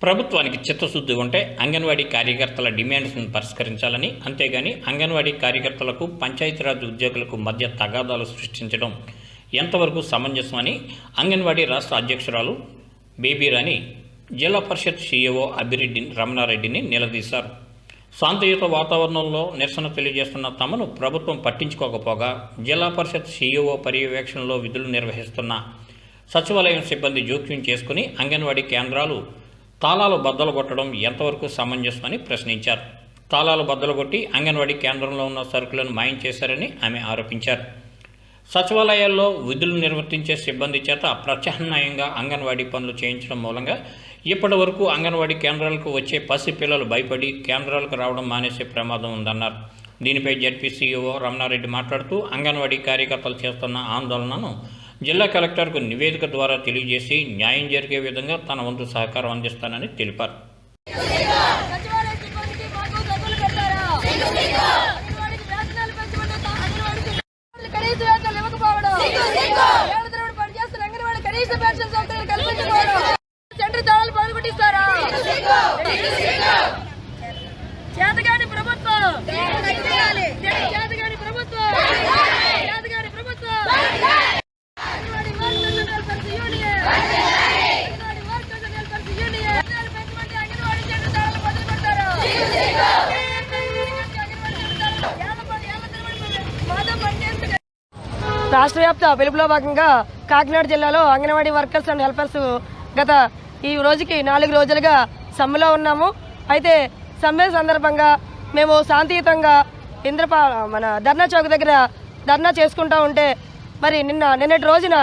ప్రభుత్వానికి చిత్తశుద్ధి ఉంటే అంగన్వాడీ కార్యకర్తల డిమాండ్స్ను పరిష్కరించాలని అంతేగాని అంగన్వాడీ కార్యకర్తలకు పంచాయతీరాజ్ ఉద్యోగులకు మధ్య తగాదాలు సృష్టించడం ఎంతవరకు సమంజసం అని అంగన్వాడీ రాష్ట్ర అధ్యక్షురాలు బేబీరాణి జిల్లా పరిషత్ సీఈఓ అభిరెడ్డి రమణారెడ్డిని నిలదీశారు. శాంతియుత వాతావరణంలో నిరసన తెలియజేస్తున్న తమను ప్రభుత్వం పట్టించుకోకపోగా జిల్లా పరిషత్ సీఈఓ పర్యవేక్షణలో విధులు నిర్వహిస్తున్న సచివాలయం సిబ్బంది జోక్యం చేసుకుని అంగన్వాడీ కేంద్రాలు తాళాలు బద్దలు కొట్టడం ఎంతవరకు సమంజసమని ప్రశ్నించారు. తాళాలు బద్దలు కొట్టి అంగన్వాడీ కేంద్రంలో ఉన్న సరుకులను మాయం చేశారని ఆమె ఆరోపించారు. సచివాలయాల్లో విధులు నిర్వర్తించే సిబ్బంది చేత ప్రత్యామ్నాయంగా అంగన్వాడీ పనులు చేయించడం మూలంగా ఇప్పటి వరకు అంగన్వాడీ కేంద్రాలకు వచ్చే పసి పిల్లలు భయపడి కేంద్రాలకు రావడం మానేసే ప్రమాదం ఉందన్నారు. దీనిపై జడ్పీసీఈఓ రమణారెడ్డి మాట్లాడుతూ అంగన్వాడీ కార్యకర్తలు చేస్తున్న ఆందోళనను జిల్లా కలెక్టర్కు నివేదిక ద్వారా తెలియజేసి న్యాయం జరిగే విధంగా తన వంతు సహకారం అందిస్తానని తెలిపారు. చేతగాని సిబ్బందికి మాకు డబ్బులు కట్టారా? అంగన్వాడీకి వేతనాలు పెంచమంటే తా- అంగన్వాడీకి కనీస వేతనాలు ఇవ్వకపోవడం. ఏళ్ళ తరబడి పనిచేస్తున్న అంగన్వాడీ కనీస పెన్షన్ సౌకర్యాలు కల్పించకపోవడం. సెంటర్ తాళాలు పగలగొట్టిస్తారా? చేతగాని ప్రభుత్వం చేతగాని ప్రభుత్వం చేతగాని ప్రభుత్వం anganwadi workers and helpers union anganwadi workers and helpers union వేతనాలు పెంచమంటే అంగన్వాడీ సెంటర్ తాళాలు బదులు పెడతారా? ఏళ్ళ పని- ఏళ్ళ తరబడి మాతో పనిచేస్తున్న రాష్ట్ర వ్యాప్త పిలుపులో భాగంగా కాకినాడ జిల్లాలో అంగన్వాడీ వర్కర్స్ అండ్ హెల్పర్స్ గత ఈ రోజుకి నాలుగు రోజులుగా సమ్మెలో ఉన్నాము. అయితే సమ్మె సందర్భంగా మేము శాంతియుతంగా ఇంద్రపా మన ధర్నా చౌక్ దగ్గర ధర్నా చేసుకుంటూ ఉంటే మరి నిన్న నిన్నటి రోజున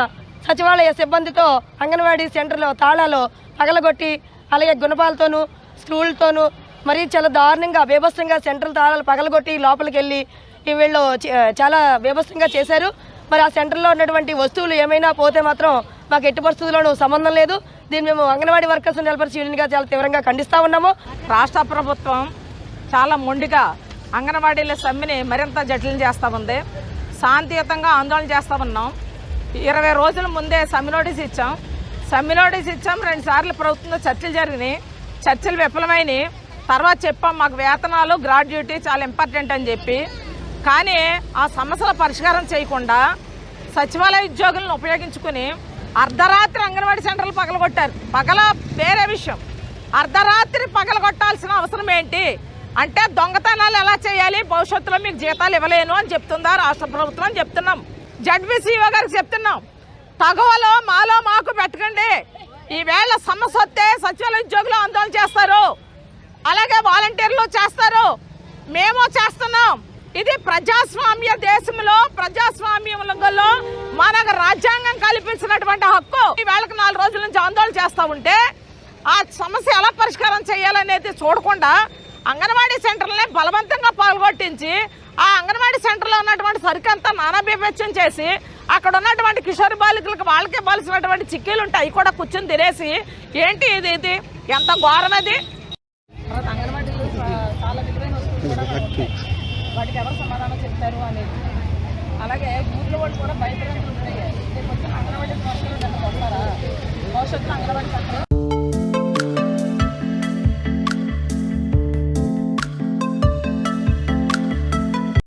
సచివాలయ సిబ్బందితో అంగన్వాడీ సెంటర్లో తాళాలు పగలగొట్టి అలాగే గుణపాలతోనూ స్క్రూలతోనూ మరి చాలా దారుణంగా బీభత్సంగా సెంట్రల్ తాళాలు పగలగొట్టి లోపలికి వెళ్ళి ఈ వీళ్ళు చాలా బీభత్సంగా చేశారు. మరి ఆ సెంటర్లో ఉన్నటువంటి వస్తువులు ఏమైనా పోతే మాత్రం మాకు ఎట్టి పరిస్థితుల్లోనూ సంబంధం లేదు. దీన్ని మేము అంగన్వాడీ వర్కర్స్ నిలబడి యూనియన్గా చాలా తీవ్రంగా ఖండిస్తూ ఉన్నాము. రాష్ట్ర ప్రభుత్వం చాలా మొండిగా అంగన్వాడీల సమ్మెని మరింత జటిలం చేస్తూ ఉంది. శాంతియుతంగా ఆందోళన చేస్తూ ఉన్నాం. ఇరవై రోజుల ముందే సమ్మె నోటీస్ ఇచ్చాం. సమ్మె నోటీస్ ఇచ్చాం. రెండు సార్లు ప్రభుత్వంతో చర్చలు జరిగినాయి. చర్చలు విఫలమైనవి తర్వాత చెప్పాం మాకు వేతనాలు గ్రాడ్యుయేటీ చాలా ఇంపార్టెంట్ అని చెప్పి. కానీ ఆ సమస్యల పరిష్కారం చేయకుండా సచివాలయ ఉద్యోగులను ఉపయోగించుకుని అర్ధరాత్రి అంగన్వాడీ సెంటర్లు పగలగొట్టారు. పగల వేరే విషయం. అర్ధరాత్రి పగలగొట్టాల్సిన అవసరం ఏంటి? అంటే దొంగతనాలు ఎలా చేయాలి? భవిష్యత్తులో మీకు జీతాలు ఇవ్వలేను అని చెప్తుందా రాష్ట్ర ప్రభుత్వం అని చెప్తున్నాం. జడ్బీసీఓ గారికి చెప్తున్నాం. తగవలో మాలో మాకు పెట్టకండి. ఈవేళ సమస్య వస్తే సచివాలయ ఉద్యోగులు ఆందోళన చేస్తారు. అలాగే వాలంటీర్లు చేస్తారు. మేము చేస్తున్నాం. ఇది ప్రజాస్వామ్య దేశంలో ప్రజాస్వామ్యంలో మనకు రాజ్యాంగం కల్పించినటువంటి హక్కు. ఈ వేళకు నాలుగు రోజుల నుంచి ఆందోళన చేస్తూ ఉంటే ఆ సమస్య ఎలా పరిష్కారం చేయాలనేది చూడకుండా అంగన్వాడీ సెంటర్లనే బలవంతంగా పాల్గొట్టించి ఆ అంగన్వాడీ సెంటర్లో ఉన్నటువంటి సరికంతా అంతా బీభత్సం చేసి అక్కడ ఉన్నటువంటి కిషోర్ బాలికలకు వాళ్ళకి ఇవ్వాల్సినటువంటి చిక్కీలు ఉంటాయి అవి కూడా కూర్చొని తినేసి ఏంటి ఇది ఇది? ఎంత ఘోరమది అది తర్వాత అంగన్వాడీలు చాలా విలువైన వస్తువులు కూడా ఉంటాయి. వాటికి ఎవరు సమాధానం చెప్తారు అనేది. అలాగే ఊర్లో వాళ్ళు కూడా భయపడేందుకు ఉంటాయి రేపు వచ్చిన అంగన్వాడీ వర్కర్లు నన్ను కొడతారా భవిష్యత్తులో అంగన్వాడీ సెంటర్